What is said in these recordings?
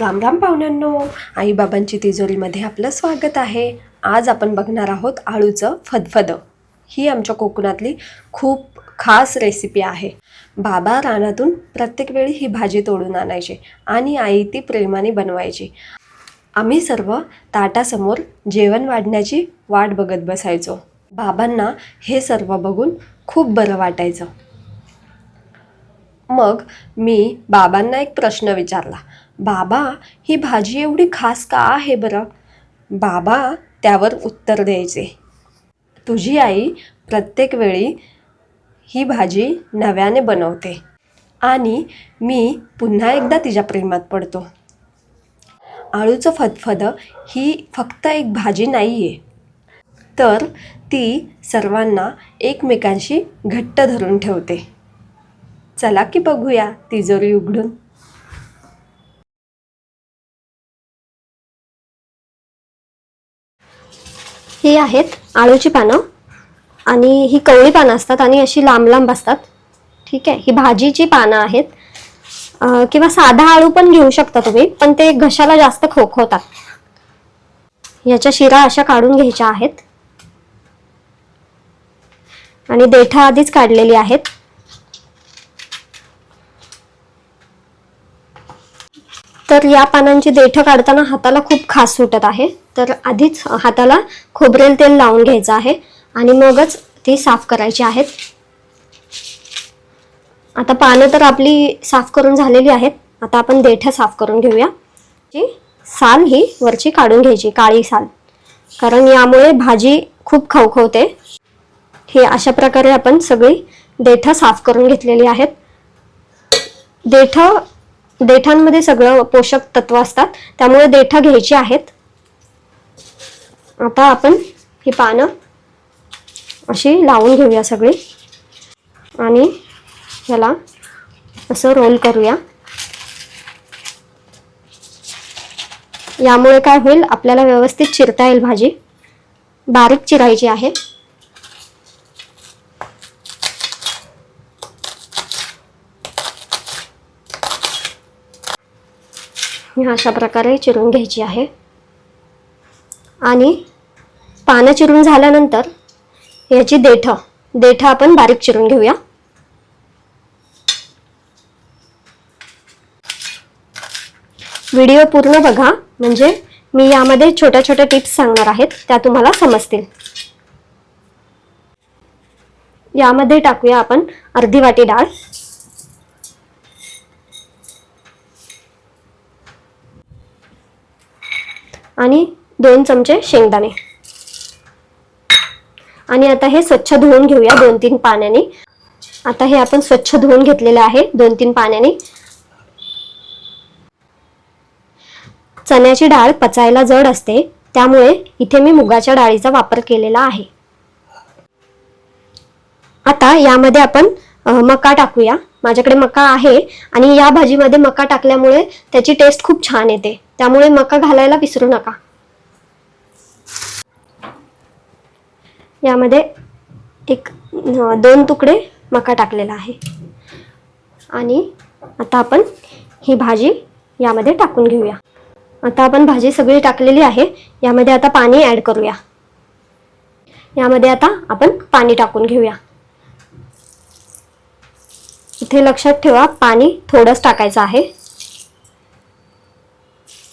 राम राम पाहुण्यांनो. आईबाबांची तिजोरीमध्ये आपलं स्वागत आहे. आज आपण बघणार आहोत आळूचं फदफदं. ही आमच्या कोकणातली खूप खास रेसिपी आहे. बाबा रानातून प्रत्येक वेळी ही भाजी तोडून आणायची आणि आई ती प्रेमाने बनवायची. आम्ही सर्व ताटासमोर जेवण वाढण्याची वाट बघत बसायचो. बाबांना हे सर्व बघून खूप बरं वाटायचं. मग मी बाबांना एक प्रश्न विचारला. बाबा ही भाजी एवढी खास का आहे बरं? बाबा त्यावर उत्तर द्यायचे. तुझी आई प्रत्येक वेळी ही भाजी नव्याने बनवते आणि मी पुन्हा एकदा तिच्या प्रेमात पडतो. आळूचं फदफदं ही फक्त एक भाजी नाही आहे तर ती सर्वांना एकमेकांशी घट्ट धरून ठेवते. चला की बघूया तिजोरी उघडून. ही आहेत आळूची पानं आणि ही कवळी पानं असतात आणि अशी लांब लांब असतात. ठीक आहे? ही भाजीची पानं आहेत. किंवा साधा आळू पण घेऊ शकता तुम्ही पण ते घशाला जास्त खोखवतात याच्या शिरा अशा काढून घ्यायच्या आहेत. आणि देठा आधीच काढलेली आहेत. तर या पानांची देठं काढताना हाताला खूप खास सुटत आहे. तर आधीच हाताला खोबरेल तेल लावून घ्यायचं आहे आणि मगच ती साफ करायची आहेत. आता पानं तर आपली साफ करून झालेली आहेत. आता आपण देठं साफ करून घेऊया. जी साल ही वरची काढून घ्यायची काळी साल. कारण यामुळे भाजी खूप खवखवते. हे अशा प्रकारे आपण सगळी देठं साफ करून घेतलेली आहेत. देठं देठांमध्ये सगळं पोषक तत्व असतात त्यामुळे देठा घ्यायची आहेत. आता आपण ही पानं अशी लावून घेऊया सगळी. आणि ह्याला असं रोल करूया. यामुळे काय होईल आपल्याला व्यवस्थित चिरता येईल भाजी. बारीक चिरायची आहे. ही अशा प्रकारे चिरून घ्यायची आहे. आणि पानं चिरून झाल्यानंतर याची देठं देठं आपण बारीक चिरून घेऊया. व्हिडिओ पूर्ण बघा म्हणजे मी यामध्ये छोट्या छोट्या टिप्स सांगणार आहेत त्या तुम्हाला समजतील. यामध्ये टाकूया आपण अर्धी वाटी डाळ. आणि दोन चमचे शेंगदाणे. आणि आता हे स्वच्छ धुवून घेऊया दोन तीन पाण्याने. आता हे आपण स्वच्छ धुवून घेतलेले आहे दोन तीन पाण्याने. चण्याची डाळ पचायला जड असते त्यामुळे इथे मी मुगाच्या डाळीचा वापर केलेला आहे. आता यामध्ये आपण मका टाकूया. माझ्याकडे मका आहे आणि या भाजीमध्ये मका टाकल्यामुळे त्याची टेस्ट खूप छान येते. त्यामुळे मका घालायला विसरू नका. यामध्ये एक दोन तुकडे मका टाकलेला आहे. आणि आता आपण ही भाजी यामध्ये टाकून घेऊया. आता आपण भाजी सगळी टाकलेली आहे. यामध्ये आता पाणी ॲड करूया. यामध्ये आता आपण पाणी टाकून घेऊया. इथे लक्षात ठेवा पाणी थोडंच टाकायचं आहे.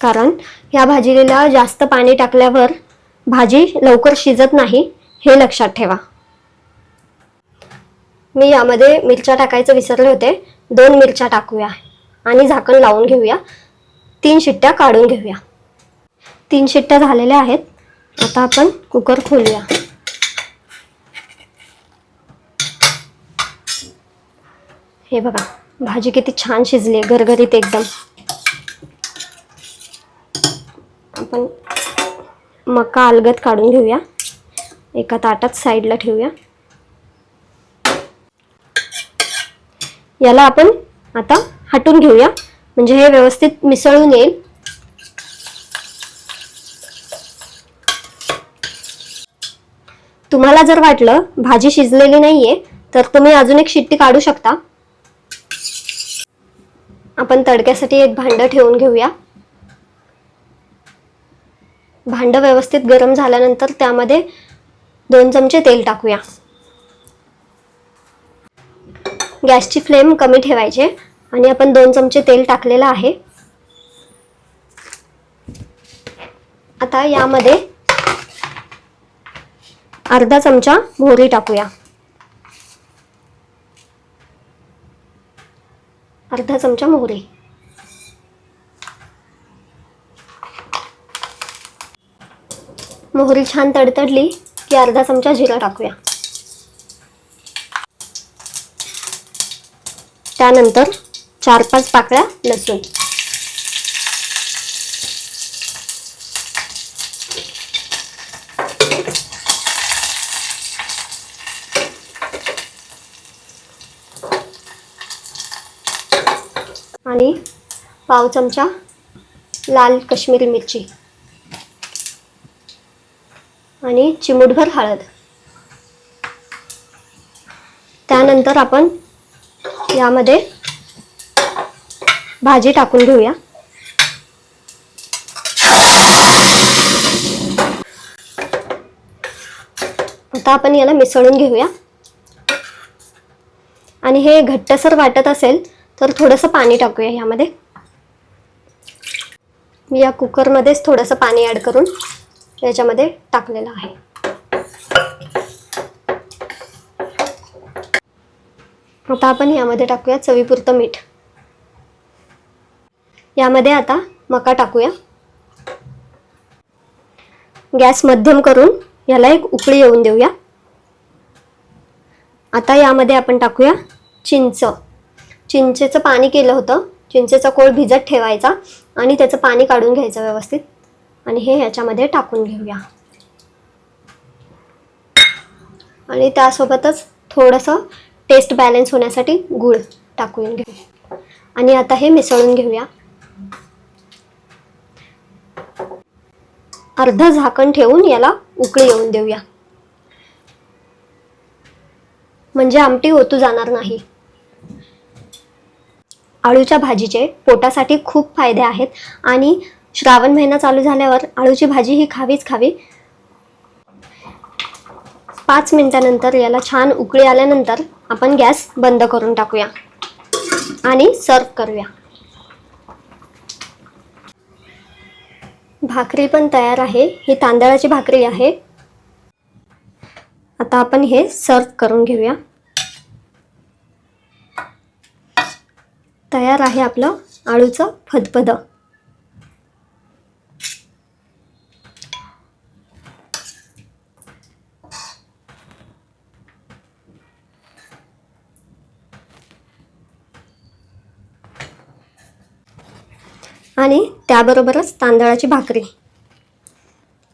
कारण या भाजीला जास्त पाणी टाकल्यावर भाजी लवकर शिजत नाही हे लक्षात ठेवा. मी यामध्ये मिरच्या टाकायचं विसरले होते. दोन मिरच्या टाकूया आणि झाकण लावून घेऊया. तीन शिट्ट्या काढून घेऊया. तीन शिट्ट्या झालेल्या आहेत. आता आपण कुकर खोलूया. हे बघा भाजी किती छान शिजली गरगरीत एकदम. आपण मका अलगत काढून घेऊया. एका ताटात साईडला ठेवूया. याला आपण आता हटून घेऊया. म्हणजे हे व्यवस्थित मिसळून येईल. तुम्हाला जर वाटलं भाजी शिजलेली नाहीये तर तुम्ही अजून एक शिट्टी काढू शकता. आपण तडक्यासाठी एक भांडं ठेवून घेऊया. भांडं व्यवस्थित गरम झाल्यानंतर त्यामध्ये दोन चमचे तेल टाकूया. गॅसची फ्लेम कमी ठेवायचे आणि आपण दोन चमचे तेल टाकलेलं आहे. आता यामध्ये अर्धा चमचा मोहरी टाकूया. अर्धा चमचा मोहरी. मोहरी छान तडतडली की अर्धा चमचा जिरा टाकूया. त्यानंतर चार पाच पाकळ्या लसूण. आणि पाव चमचा लाल कश्मीरी मिरची. आणि चिमूटभर हळद. त्यानंतर आपण यामध्ये भाजी टाकून घेऊया. आता आपण याला मिसळून घेऊया. आणि हे घट्टसर वाटत असेल तर थोडंसं पाणी टाकूया यामध्ये. मी या कुकरमध्येच थोडंसं पाणी ॲड करून. याच्यामध्ये टाकलेलं आहे. आता आपण यामध्ये टाकूया चवीपुरतं मीठ. यामध्ये आता मका टाकूया. गॅस मध्यम करून याला एक उकळी येऊन देऊया. आता यामध्ये आपण टाकूया चिंच. चिंचेचं पाणी केलं होतं. चिंचेचा कोळ भिजत ठेवायचा आणि त्याचं पाणी काढून घ्यायचं व्यवस्थित. आणि हे ह्याच्यामध्ये टाकून घेऊया. आणि त्यासोबतच थोडंसं टेस्ट बॅलन्स होण्यासाठी गूळ टाकून घेऊ. आणि आता हे मिसळून घेऊया. अर्ध झाकण ठेवून याला उकळी येऊन देऊया. म्हणजे आमटी ओतू जाणार नाही. आळूच्या भाजीचे पोटासाठी खूप फायदे आहेत आणि श्रावण महिना चालू झाल्यावर आळूची भाजी ही खावीच खावी. पाच मिनिटानंतर याला छान उकळी आल्यानंतर आपण गॅस बंद करून टाकूया आणि सर्व करूया. भाकरी पण तयार आहे. ही तांदळाची भाकरी आहे. आता आपण हे सर्व करून घेऊया. तयार आहे आपलं आळूचं फदफदं. आणि त्याबरोबरच तांदळाची भाकरी.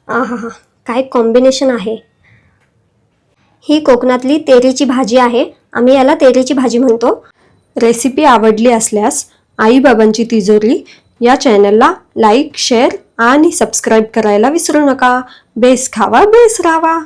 आहा हा काय कॉम्बिनेशन आहे. ही कोकणातली तेरीची भाजी आहे. आम्ही याला तेरीची भाजी म्हणतो. रेसिपी आवडली असल्यास आईबाबांची तिजोरी या चॅनलला लाईक शेअर आणि सबस्क्राईब करायला विसरू नका. बेस खावा बेस रावा.